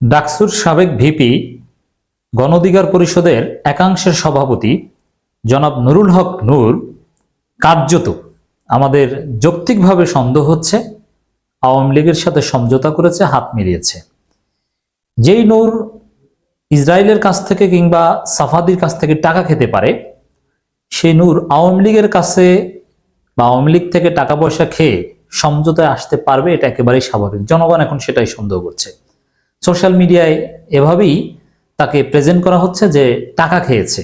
ডাকসুর সাবেক ভিপি, গণধিকার পরিষদের একাংশের সভাপতি জনাব নুরুল হক নূর, কার্যত আমাদের যৌক্তিকভাবে সন্দেহ হচ্ছে, আওয়ামী লীগের সাথে সমঝোতা করেছে, হাত মিলিয়েছে। যেই নূর ইসরায়েলের কাছ থেকে কিংবা সাফাদির কাছ থেকে টাকা খেতে পারে, সেই নূর আওয়ামী লীগের কাছে বা আওয়ামী লীগ থেকে টাকা পয়সা খেয়ে সমঝোতায় আসতে পারবে, এটা একেবারেই স্বাভাবিক। জনগণ এখন সেটাই সন্দেহ করছে। সোশ্যাল মিডিয়ায় এভাবেই তাকে প্রেজেন্ট করা হচ্ছে যে টাকা খেয়েছে।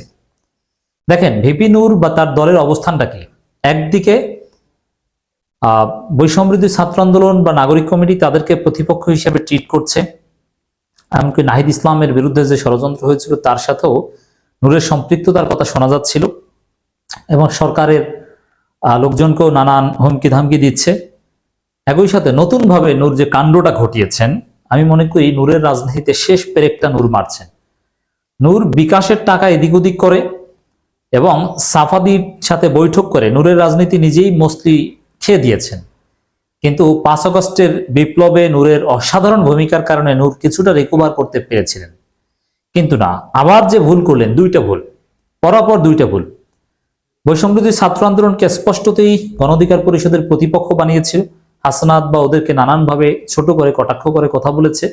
দেখেন ভিপি নূর বা তার দলের অবস্থানটা কি? একদিকে আহ, বৈষম্যবৃদ্ধি ছাত্র আন্দোলন বা নাগরিক কমিটি তাদেরকে প্রতিপক্ষ হিসেবে ট্রিট করছে। এমনকি নাহিদ ইসলামের বিরুদ্ধে যে ষড়যন্ত্র হয়েছিল তার সাথেও নূরের সম্পৃক্ততার কথা শোনা যাচ্ছিল এবং সরকারের লোকজনকেও নানান হুমকি ধামকি দিচ্ছে। একই সাথে নতুনভাবে নূর যে কাণ্ডটা ঘটিয়েছেন আমি মনে করি নূরের রাজনীতিতে শেষ পেরেকটা নূর মারছেন। নূর বিকাশের টাকা এদিক ওদিক করে এবং সাফাদির সাথে বৈঠক করে নূরের রাজনীতি নিজেই মস্তি খেয়ে দিয়েছেন। কিন্তু পাঁচ আগস্টের বিপ্লবে নূরের অসাধারণ ভূমিকার কারণে নূর কিছুটা রিকভার করতে পেরেছিলেন। কিন্তু না, আবার যে ভুল করলেন, দুইটা ভুল, পরপর দুইটা ভুল। বৈষম্যবিরোধী ছাত্র আন্দোলনকে স্পষ্টতেই গণঅধিকার পরিষদের প্রতিপক্ষ বানিয়েছিল হাসনাত বা ওদেরকে নানানভাবে ছোট করে, কটাক্ষ করে কথা বলেছে।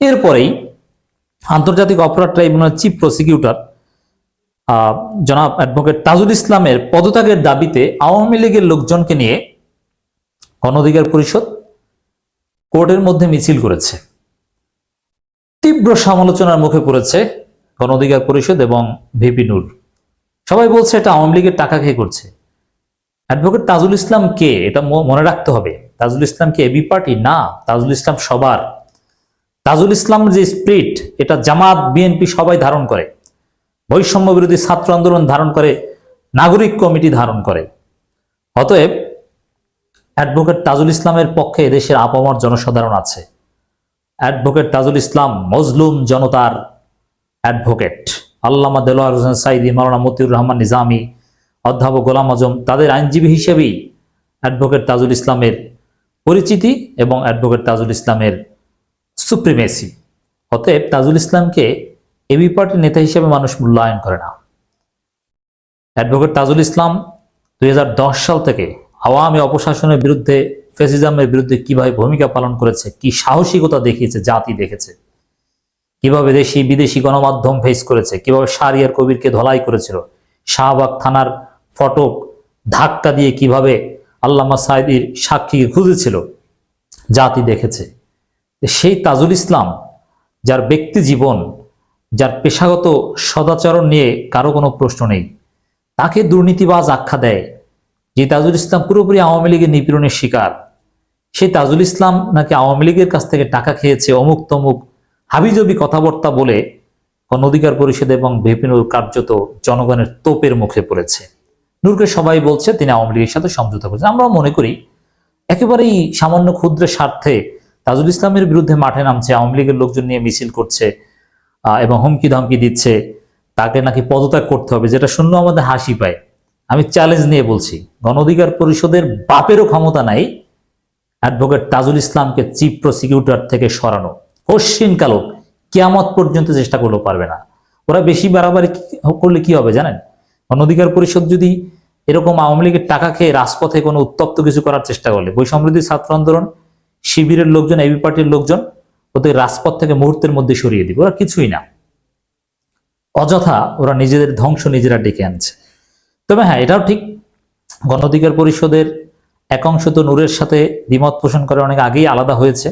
এরপরেই আন্তর্জাতিক অপরাধ ট্রাইব্যুনাল চিফ প্রসিকিউটর জনাব অ্যাডভোকেট তাজুল ইসলামের পদত্যাগের দাবিতে আওয়ামী লীগের লোকজনকে নিয়ে গণঅধিকার পরিষদ কোর্টের মধ্যে মিছিল করেছে। তীব্র সমালোচনার মুখে পড়েছে গণঅধিকার পরিষদ এবং ভিপি নূর। সবাই বলছে এটা আওয়ামী লীগের টাকা খেয়ে করছে। অ্যাডভোকেট তাজুল ইসলাম কে? এটা মনে রাখতে হবে। তাজুল ইসলাম কি এবি পার্টি? না, তাজুল ইসলাম সবার। তাজুল ইসলাম যে স্প্রিট এটা জামাত, বিএনপি সবাই ধারণ করে। বৈষম্য বিরোধী ছাত্র আন্দোলন ধারণ করে, নাগরিক কমিটি ধারণ করে। অতএব অ্যাডভোকেট তাজুল ইসলামের পক্ষে দেশের আপামর জনসাধারণ আছে। অ্যাডভোকেট তাজুল ইসলাম মজলুম জনতার অ্যাডভোকেট আল্লামা দেলোয়ার হোসেন সাইদি, মাওলানা মতিউর রহমান নিজামী, অধ্যাপক গোলাম আজম, তাদের আইনজীবী হিসেবেই অ্যাডভোকেট তাজুল ইসলামের পরিচিতি এবং অ্যাডভোকেট তাজুল ইসলামের সুপ্রিমেসি। অতএব তাজুল ইসলামকে এবি পার্টির নেতা হিসেবে মানুষ মূল্যায়ন করে না। অ্যাডভোকেট তাজুল ইসলাম দুই হাজার দশ সাল থেকে আওয়ামী অপশাসনের বিরুদ্ধে ফেসিজমের বিরুদ্ধে কীভাবে ভূমিকা পালন করেছে, কি সাহসিকতা দেখিয়েছে, জাতি দেখেছে, কীভাবে দেশি বিদেশি গণমাধ্যম ফেস করেছে, কীভাবে শাহরিয়ার কবিরকে ধলাই করেছিল, শাহবাগ থানার ফটক ধাক্কা দিয়ে কীভাবে আল্লামা সাইদির সাক্ষীকে খুঁজেছিল, জাতি দেখেছে। সেই তাজুল ইসলাম, যার ব্যক্তি জীবন, যার পেশাগত সদাচরণ নিয়ে কারও কোনো প্রশ্ন নেই, তাকে দুর্নীতিবাজ আখ্যা দেয় যে তাজুল ইসলাম পুরোপুরি আওয়ামী লীগের নিপীড়নের শিকার। সেই তাজুল ইসলাম নাকি আওয়ামী লীগের কাছ থেকে টাকা খেয়েছে অমুক তমুক হাবিজবি কথাবার্তা বলে গণ অধিকার পরিষদ এবং ভিপিনুর কার্যত জনগণের তোপের মুখে পড়েছে। নূরকে সবাই বলছে, তিনি আওয়ামী লীগের সাথে সমঝোতা করেছেন। আমরাও মনে করি, একেবারেই সামান্য ক্ষুদ্রের স্বার্থে তাজুল ইসলামের বিরুদ্ধে মাঠে নামছে, আওয়ামী লীগের লোকজন নিয়ে মিছিল করছে এবং হুমকি ধমকি দিচ্ছে, তাকে নাকি পদত্যাগ করতে হবে, যেটা শুনলে আমাদের হাসি পায়। আমি চ্যালেঞ্জ নিয়ে বলছি, গণ অধিকার পরিষদের বাপেরও ক্ষমতা নাই অ্যাডভোকেট তাজুল ইসলামকে চিফ প্রসিকিউটর থেকে সরানো। কালো, কেয়ামত পর্যন্ত চেষ্টা করলেও পারবে না। ওরা বেশি বাড়াবাড়ি করলে কি হবে জানেন? গণ অধিকার পরিষদ যদি এরকম আওয়ামী লীগের টাকা খেয়ে রাজপথে কোনো উত্তপ্ত কিছু করার চেষ্টা করলে বৈসমৃদ্ধি ছাত্র আন্দোলন, শিবিরের লোকজন, এবি পার্টির লোকজন, ওদের রাজপথ থেকে মুহূর্তের মধ্যে সরিয়ে দিবে, ওরা কিছুই না। অযথা ওরা নিজেদের ধ্বংস নিজেরা ডেকে আনছে। তবে হ্যাঁ এটাও ঠিক গণ অধিকার পরিষদের একাংশ তো নূরের সাথে দ্বিমত পোষণ করে অনেক আগেই আলাদা হয়েছে।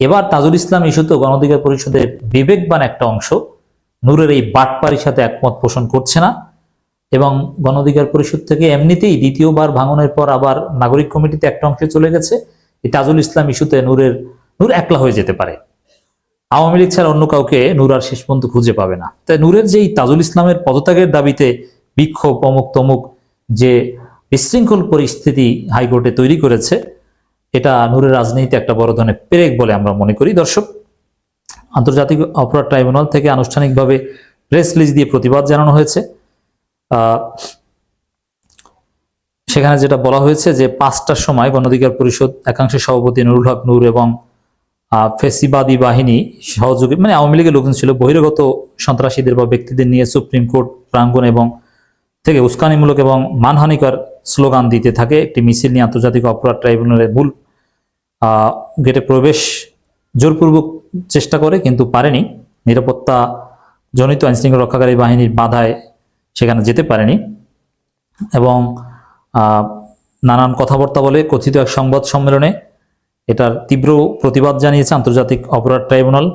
এবার তাজুল ইসলাম ইস্যুতে গণ অধিকার পরিষদের বিবেকবান একটা অংশ, নূরের এই বাটপারির সাথে একমত পোষণ করছে না। এবং গণ অধিকার পরিষদ থেকে এমনিতেই দ্বিতীয়বার ভাঙনের পর আবার নাগরিক কমিটিতে একটা অংশে চলে গেছে। এই তাজুল ইসলাম ইস্যুতে নূরের, নূর একলা হয়ে যেতে পারে। আওয়ামী লীগ ছাড়া অন্য কাউকে নূর আর শেষ পর্যন্ত খুঁজে পাবে না। তাই নূরের যেই তাজুল ইসলামের পদত্যাগের দাবিতে বিক্ষোভ, অমুক তমুক যে বিশৃঙ্খল পরিস্থিতি হাইকোর্টে তৈরি করেছে, এটা নূরের রাজনীতিতে একটা বড় ধরনের পেরেক বলে আমরা মনে করি। দর্শক, আন্তর্জাতিক অপরাধ ট্রাইব্যুনাল থেকে আনুষ্ঠানিকভাবে প্রেস রিলিজ দিয়ে প্রতিবাদ জানানো হয়েছে। সেখানে যেটা বলা হয়েছে যে পাঁচটার সময় গণ অধিকার পরিষদ একাংশের সভাপতি নুরুল হক নূর এবং ফেসিবাদী বাহিনী সহযোগী মানে আওয়ামী লীগের লোকজন ছিল, বহিরাগত সন্ত্রাসীদের বা ব্যক্তিদের নিয়ে সুপ্রিম কোর্ট প্রাঙ্গণ এবং থেকে উস্কানিমূলক এবং মানহানিকর স্লোগান দিতে থাকে। একটি মিছিল নিয়ে আন্তর্জাতিক অপরাধ ট্রাইব্যুনালের মূল গেটে প্রবেশ জোরপূর্বক চেষ্টা করে, কিন্তু পারেনি। নিরাপত্তা জনিত আইনশৃঙ্খলা রক্ষাকারী বাহিনীর বাধায় সেখানে যেতে পারেনি এবং নানান কথাবার্তা বলে কথিত এক সংবাদ সম্মেলনে এটার তীব্র প্রতিবাদ জানিয়েছে আন্তর্জাতিক অপরাধ ট্রাইব্যুনাল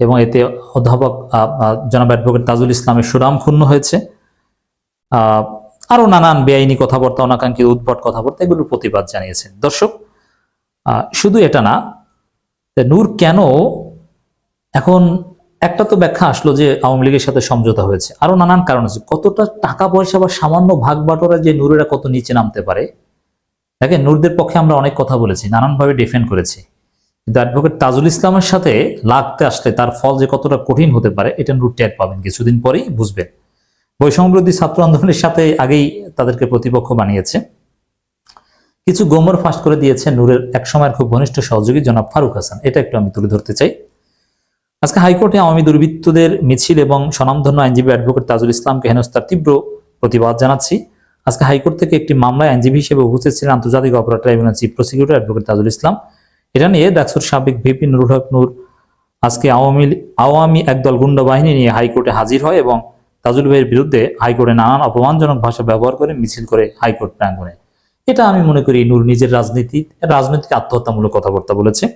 এবং এতে অধ্যাপক জনাব অ্যাডভোকেট তাজুল ইসলামের সুনাম ক্ষুণ্ণ হয়েছে। আরও নানান বেআইনি কথাবার্তা, অনাকাঙ্ক্ষিত উদ্ভট কথাবার্তা এগুলোর প্রতিবাদ জানিয়েছেন দর্শক শুধু এটা না নূর কেন এখন একটা তো ব্যাখ্যা আসলো যে আওয়ামী লীগের সাথে সমঝোতা হয়েছে। আরও নানান কারণ আছে। কতটা টাকা পয়সা বা সামান্য ভাগ বাটোরা যে নূরেরা কত নিচে নামতে পারে, দেখেন, নূরদের পক্ষে আমরা অনেক কথা বলেছি, নানানভাবে ডিফেন্ড করেছি। কিন্তু অ্যাডভোকেট তাজুল ইসলামের সাথে লাগতে আসলে তার ফল যে কতটা কঠিন হতে পারে, এটা নূর টের পাবেন। কিছুদিন পরেই বুঝবেন। বৈষম্যবিরোধী ছাত্র আন্দোলনের সাথে আগেই তাদেরকে প্রতিপক্ষ বানিয়েছে। কিছু গোমর ফাঁস করে দিয়েছে নূরের এক সময়ের খুব ঘনিষ্ঠ সহযোগী জনাব ফারুক হাসান। এটা একটু আমি তুলে ধরতে চাই। আজকে হাইকোর্টে আওয়ামী দুর্বৃত্তদের মিছিল এবং স্বনামধন্য আইনজীবী অ্যাডভোকেট তাজুল ইসলামকে হেনস্থার তীব্র প্রতিবাদ জানাচ্ছি। আজকে হাইকোর্ট থেকে একটি মামলায় আইনজীবী হিসেবে উপস্থিত ছিলেন আন্তর্জাতিক অপরাধ tribunal chief prosecutor advocate Tajul Islam. এটা নিয়ে ডাকসুর সাবেক ভিপি নুরুল হক নূর আজকে আওয়ামী আওয়ামী একদল গুন্ডা বাহিনী নিয়ে হাইকোর্টে হাজির হয় এবং তাজুল ভাইয়ের বিরুদ্ধে হাইকোর্টে নানান অপমানজনক ভাষা ব্যবহার করে মিছিল করে হাইকোর্ট প্রাঙ্গণে। এটা আমি মনে করি নূর নিজের রাজনীতি রাজনৈতিক আত্মহত্যামূলক কথাবার্তা বলেছে।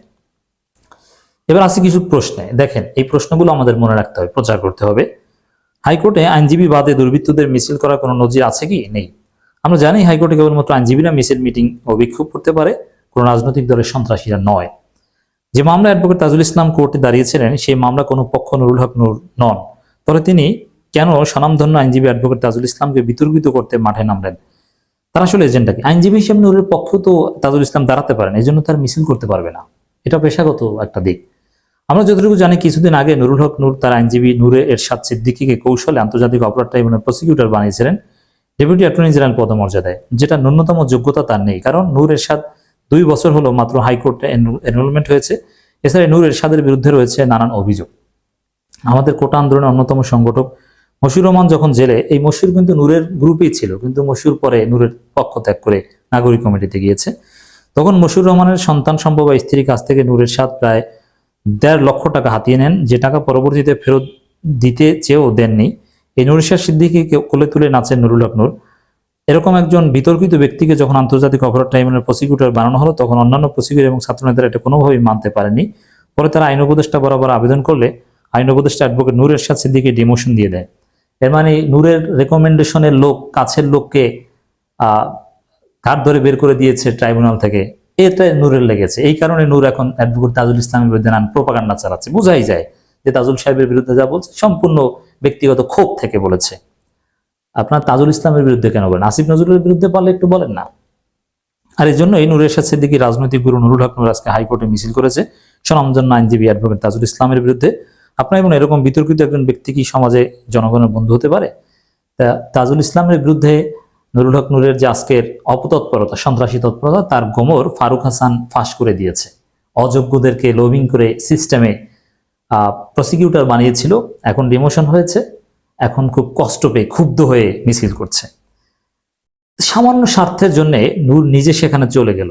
এবার আসি কিছু প্রশ্নে। দেখেন, এই প্রশ্নগুলো আমাদের মনে রাখতে হবে, প্রচার করতে হবে। হাইকোর্টে আইনজীবী বাদে দুর্বৃত্তদের মিছিল করার কোনো নজির আছে কি? নেই। আমরা জানি হাইকোর্টে কেবলমাত্র আইনজীবীরা মিছিল, মিটিং ও বিক্ষোভ করতে পারে, কোনো রাজনৈতিক দলের সন্ত্রাসীরা নয়। যে মামলা অ্যাডভোকেট তাজুল ইসলাম কোর্টে দাঁড়িয়েছিলেন, সেই মামলা কোনো পক্ষ নুরুল হক নূর নন। তবে তিনি কেন স্বনামধন্য আইনজীবী অ্যাডভোকেট তাজুল ইসলামকে বিতর্কিত করতে মাঠে নামলেন? তার আসলে এজেন্ডা কি? আইনজীবী হিসেবে নূরের পক্ষ তো তাজুল ইসলাম দাঁড়াতে পারেন এই জন্য তার মিছিল করতে পারবে না। এটা পেশাগত একটা দিক। আমরা যতটুকু জানি, কিছুদিন আগে নুরুল হক নূর তার আইনজীবী নূরে এরশাদ সিদ্দিকীকে কৌশলে আন্তর্জাতিক অপরাধ ট্রাইব্যুনাল প্রসিকিউটর বানিয়েছিলেন। ডেপুটি অ্যাটর্নি জেনারেল পদমর্যাদায়, যেটা ন্যূনতম যোগ্যতা তার নেই। কারণ নূর এরশাদ দুই বছর হলো মাত্র হাইকোর্টে এনরোলমেন্ট হয়েছে। এছাড়া নূর এরশাদের বিরুদ্ধে রয়েছে নানান অভিযোগ। আমাদের কোটা আন্দোলনের অন্যতম সংগঠক মশিউর রহমান যখন জেলে, এই মশিউর কিন্তু নূরের গ্রুপেই ছিল, কিন্তু মশিউর পরে নূরের পক্ষ ত্যাগ করে নাগরিক কমিটিতে গিয়েছে। তখন মশিউর রহমানের সন্তান সম্ভব স্ত্রীর কাছ থেকে নূরের সাথ প্রায় দেড় লক্ষ টাকা হাতিয়ে নেন। যে টাকা পরবর্তীতে ফেরত দিতে চেয়েও দেননি। এই নুরিশাহ সিদ্দিকি কোলে তুলে নাচেন নুরুল হক নূর। এরকম একজন বিতর্কিত ব্যক্তিকে যখন আন্তর্জাতিক অপরাধ ট্রাইব্যুনাল প্রসিকিউটর বানানো হলো, তখন অন্যান্য প্রসিকিউটর এবং ছাত্রনেতারা এটা কোনোভাবেই মানতে পারেনি পরে তারা আইন উপদেষ্টা বরাবর আবেদন করলে আইন উপদেষ্টা অ্যাডভোকেট নূর এরশাদ সিদ্দিকি ডিমোশন দিয়ে দেয়। এর মানে নূরের রেকমেন্ডেশনের লোক, কাছের লোককে ঘাট ধরে বের করে দিয়েছে ট্রাইব্যুনাল থেকে। এটা নূরের লেগেছে। এই কারণে নূর এখন অ্যাডভোকেট তাজুল ইসলামের বিরুদ্ধে নান প্রোপাগান্ডা চালাচ্ছে। বোঝাই যায় যে তাজুল সাহেবের বিরুদ্ধে যা বলছে, সম্পূর্ণ ব্যক্তিগত ক্ষোভ থেকে বলেছে। আপনার তাজুল ইসলামের বিরুদ্ধে কেন বলেন? আসিফ নজরুলের বিরুদ্ধে পারলে একটু বলেন না। আর এই জন্য এই নুরের সাথে সিদ্দিকি রাজনৈতিক গুরু নুরুল হক নূর আজকে হাইকোর্টে মিছিল করেছে। স্বনামধন্য আইনজীবী অ্যাডভোকেট তাজুল ইসলামের বিরুদ্ধে। আপনার এবং এরকম বিতর্কিত একজন ব্যক্তি কি সমাজে জনগণের বন্ধু হতে পারে? তা তাজুল ইসলামের বিরুদ্ধে নুরুল হক নূরের যে আজকের অপতৎপরতা, সন্ত্রাসী তৎপরতা, তার গোমর ফারুক হাসান ফাঁস করে দিয়েছে। অযোগ্যদেরকে লোভিং করে সিস্টেমে প্রসিকিউটর বানিয়েছিল। এখন ডিমোশন হয়েছে। এখন খুব কষ্ট পেয়ে ক্ষুব্ধ হয়ে মিছিল করছে। সামান্য স্বার্থের জন্য নূর নিজে সেখানে চলে গেল।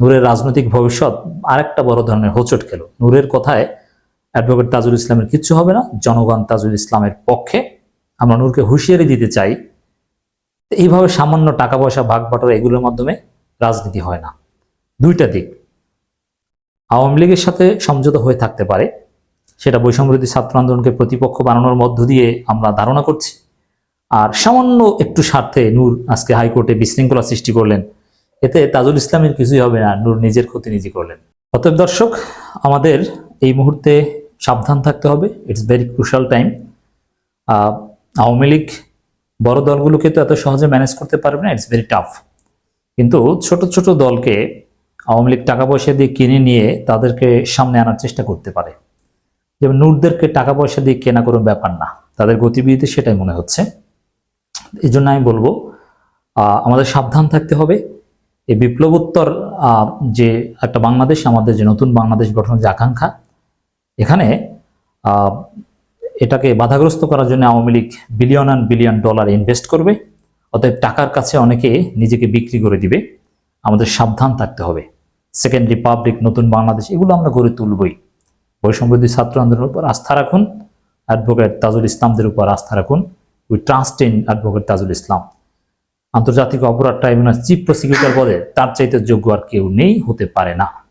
নূরের রাজনৈতিক ভবিষ্যৎ আরেকটা বড় ধরনের হোঁচট খেল। নূরের কথায় অ্যাডভোকেট তাজুল ইসলামের কিচ্ছু হবে না। জনগণ তাজুল ইসলামের পক্ষে। আমরা নূরকে হুঁশিয়ারি দিতে চাই এইভাবে সামান্য টাকা পয়সা ভাগ বাটোয়ারা এগুলোর মাধ্যমে রাজনীতি হয় না। দুইটা দিক। আওয়ামী লীগের সাথে সমঝোতা হয়ে থাকতে পারে, সেটা বৈষম্যবিরোধী ছাত্র আন্দোলনকে প্রতিপক্ষ বানানোর মধ্য দিয়ে আমরা ধারণা করছি। আর সামান্য একটু স্বার্থে নূর আজকে হাইকোর্টে বিশৃঙ্খলা সৃষ্টি করলেন, এতে তাজুল ইসলামের কিছুই হবে না, নূর নিজের ক্ষতি নিজে করলেন। অতএব দর্শক, আমাদের এই মুহূর্তে সাবধান থাকতে হবে it's very crucial time Awami League বড় দলগুলোকে তো এত সহজে ম্যানেজ করতে পারবে না ইটস ভেরি টাফ কিন্তু ছোট ছোট দলকে আওয়ামী লীগ টাকা পয়সা দিয়ে কিনে নিয়ে তাদেরকে সামনে আনার চেষ্টা করতে পারে। যেমন নূরদেরকে টাকা পয়সা দিয়ে কেনা কোনো ব্যাপার না, তাদের গতিবিধিতে সেটাই মনে হচ্ছে। এই জন্য আমি বলব আমাদের সাবধান থাকতে হবে। এই বিপ্লবোত্তর যে একটা বাংলাদেশ, আমাদের যে নতুন বাংলাদেশ গঠনের যে আকাঙ্ক্ষা, এখানে এটাকে বাধাগ্রস্ত করার জন্য Awami League billion and billion dollar invest করবে। অতএব টাকার কাছে অনেকে নিজেকে বিক্রি করে দিবে। আমাদের সাবধান থাকতে হবে। সেকেন্ড রিপাবলিক নতুন বাংলাদেশ, এগুলো আমরা গড়ে তুলবই। বৈষম্যদী ছাত্র আন্দোলনের উপর আস্থা রাখুন। অ্যাডভোকেট তাজুল ইসলামদের উপর আস্থা রাখুন। We trust in advocate Tajul Islam. আন্তর্জাতিক অপরাধ ট্রাইব্যুনাল চিফ প্রসিকিউটর পদে তার চাইতে যোগ্য আর কেউ নেই, হতে পারে না।